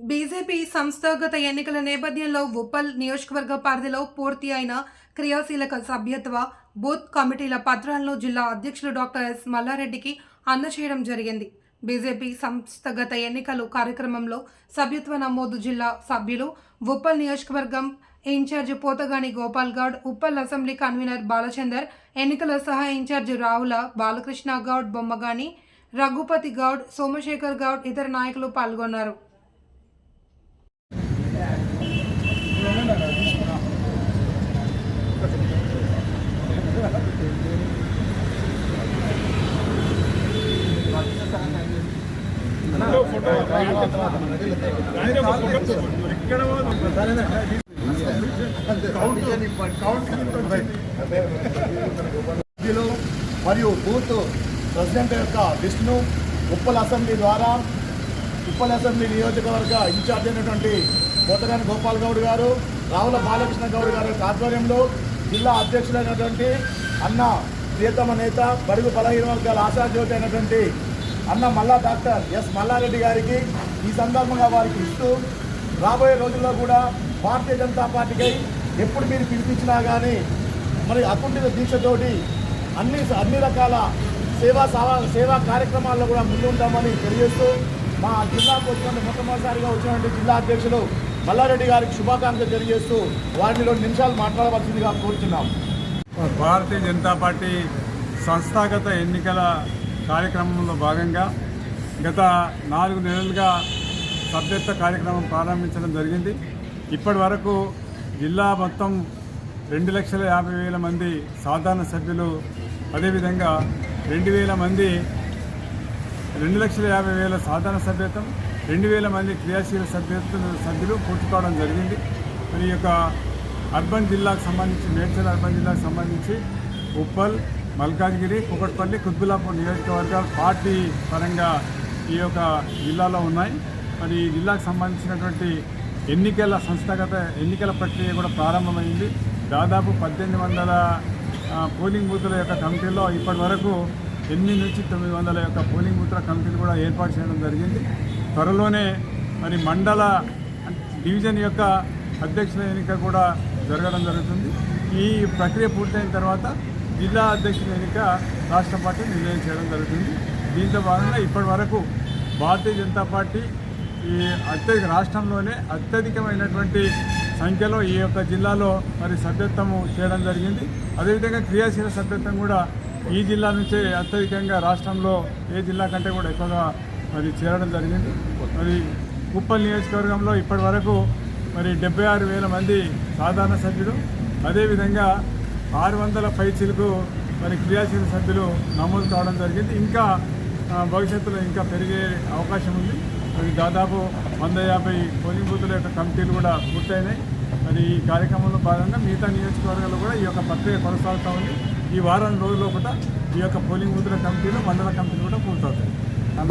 BJP సంస్థాగత ఎన్నికల నేపథ్యంలో ఉప్పల్ నియోజకవర్గ పరిధిలో పూర్తి అయిన క్రియాశీలక సభ్యత్వ బూత్ కమిటీల పత్రాలను జిల్లా అధ్యక్షులు డాక్టర్ ఎస్ మల్లారెడ్డికి అందచేయడం జరిగింది. బీజేపీ సంస్థాగత ఎన్నికలు కార్యక్రమంలో సభ్యత్వ నమోదు జిల్లా సభ్యులు ఉప్పల్ నియోజకవర్గం incharge Pothagani Gopal Goud Uppal assembly convener Balachander ఎన్నికల సహాయ ఇన్ఛార్జి రావుల బాలకృష్ణ గౌడ్ బొమ్మగాని రఘుపతి గౌడ్ సోమశేఖర్ గౌడ్ ఇతర నాయకులు పాల్గొన్నారు సభ్యులు మరియు బూత్ ప్రెసిడెంట్ యొక్క విష్ణు ఉప్పల్ అసెంబ్లీ ద్వారా ఉప్పల్ అసెంబ్లీ నియోజకవర్గ ఇన్ఛార్జ్ అయినటువంటి కోతగాని గోపాల్ గౌడ్ గారు రావుల బాలకృష్ణ గౌడ్ గారి ఆధ్వర్యంలో జిల్లా అధ్యక్షులైనటువంటి అన్న ప్రియతమ నేత బడుగు బలహీన వర్గాల ఆశాజ్యోతి అయినటువంటి అన్న మల్లా డాక్టర్ ఎస్ మల్లారెడ్డి గారికి ఈ సందర్భంగా వారికి ఇస్తూ రాబోయే రోజుల్లో కూడా భారతీయ జనతా పార్టీకై ఎప్పుడు మీరు పిలిపించినా కానీ మరి అకుంఠిత దీక్షతోటి అన్ని అన్ని రకాల సేవా సవా సేవా కార్యక్రమాల్లో కూడా ముందుంటామని తెలియజేస్తూ మా జిల్లాకు వచ్చినటువంటి మొట్టమొదటిసారిగా వచ్చినటువంటి జిల్లా అధ్యక్షులు మల్లారెడ్డి గారికి శుభాకాంక్షలు తెలియజేస్తూ వారిని రెండు నిమిషాలు మాట్లాడవలసిందిగా కోరుతున్నాం భారతీయ జనతా పార్టీ సంస్థాగత ఎన్నికల కార్యక్రమంలో భాగంగా గత నాలుగు నెలలుగా సభ్యత్వ కార్యక్రమం ప్రారంభించడం జరిగింది. ఇప్పటి వరకు జిల్లా మొత్తం రెండు లక్షల యాభై వేల మంది సాధారణ సభ్యులు అదేవిధంగా రెండు వేల మంది రెండు లక్షల యాభై వేల సాధారణ సభ్యత్వం రెండు వేల మంది క్రియాశీల సభ్యత్వ సభ్యులు పూర్తి కావడం జరిగింది. మరి ఈ యొక్క అర్బన్ జిల్లాకు సంబంధించి మేడ్చల్ అర్బన్ జిల్లాకు సంబంధించి ఉప్పల్ మల్కాజ్గిరి కుకట్పల్లి కుత్బులాపూర్ నియోజకవర్గాలు పార్టీ పరంగా ఈ యొక్క జిల్లాలో ఉన్నాయి. మరి ఈ జిల్లాకు సంబంధించినటువంటి ఎన్నికల సంస్థాగత ఎన్నికల ప్రక్రియ కూడా ప్రారంభమైంది. దాదాపు పద్దెనిమిది వందల పోలింగ్ బూతుల యొక్క కమిటీలో ఇప్పటి వరకు ఎనిమిది నుంచి తొమ్మిది వందల యొక్క పోలింగ్ బూతుల కమిటీలు కూడా ఏర్పాటు చేయడం జరిగింది. త్వరలోనే మరి మండల డివిజన్ యొక్క అధ్యక్షుల ఎన్నిక కూడా జరగడం జరుగుతుంది. ఈ ప్రక్రియ పూర్తయిన తర్వాత జిల్లా అధ్యక్షుల ఎన్నిక రాష్ట్ర పార్టీ నిర్ణయం చేయడం జరుగుతుంది. దీంతో భాగంగా ఇప్పటి వరకు భారతీయ జనతా పార్టీ ఈ అత్యధిక రాష్ట్రంలోనే అత్యధికమైనటువంటి సంఖ్యలో ఈ యొక్క జిల్లాలో మరి సభ్యత్వము చేయడం జరిగింది. అదేవిధంగా క్రియాశీల సభ్యత్వం కూడా ఈ జిల్లా నుంచే అత్యధికంగా రాష్ట్రంలో ఏ జిల్లా కంటే కూడా ఎక్కువగా మరి చేరడం జరిగింది. మరి కుప్పల్ నియోజకవర్గంలో ఇప్పటి వరకు మరి డెబ్బై ఆరు వేల మంది సాధారణ సభ్యులు అదేవిధంగా ఆరు వందల పైచీలకు మరి క్రియాశీల సభ్యులు నమోదు కావడం జరిగింది. ఇంకా భవిష్యత్తులో ఇంకా పెరిగే అవకాశం ఉంది. మరి దాదాపు వంద యాభై పోలింగ్ బూతుల యొక్క కమిటీలు కూడా పూర్తయినాయి. మరి ఈ కార్యక్రమంలో భాగంగా మిగతా నియోజకవర్గాల్లో కూడా ఈ యొక్క ప్రక్రియ కొనసాగుతూ ఉంది. ఈ వారం రోజుల్లో కూడా ఈ యొక్క పోలింగ్ బూతుల కమిటీలు మండల కమిటీలు కూడా పూర్తవుతాయి.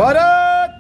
భారత్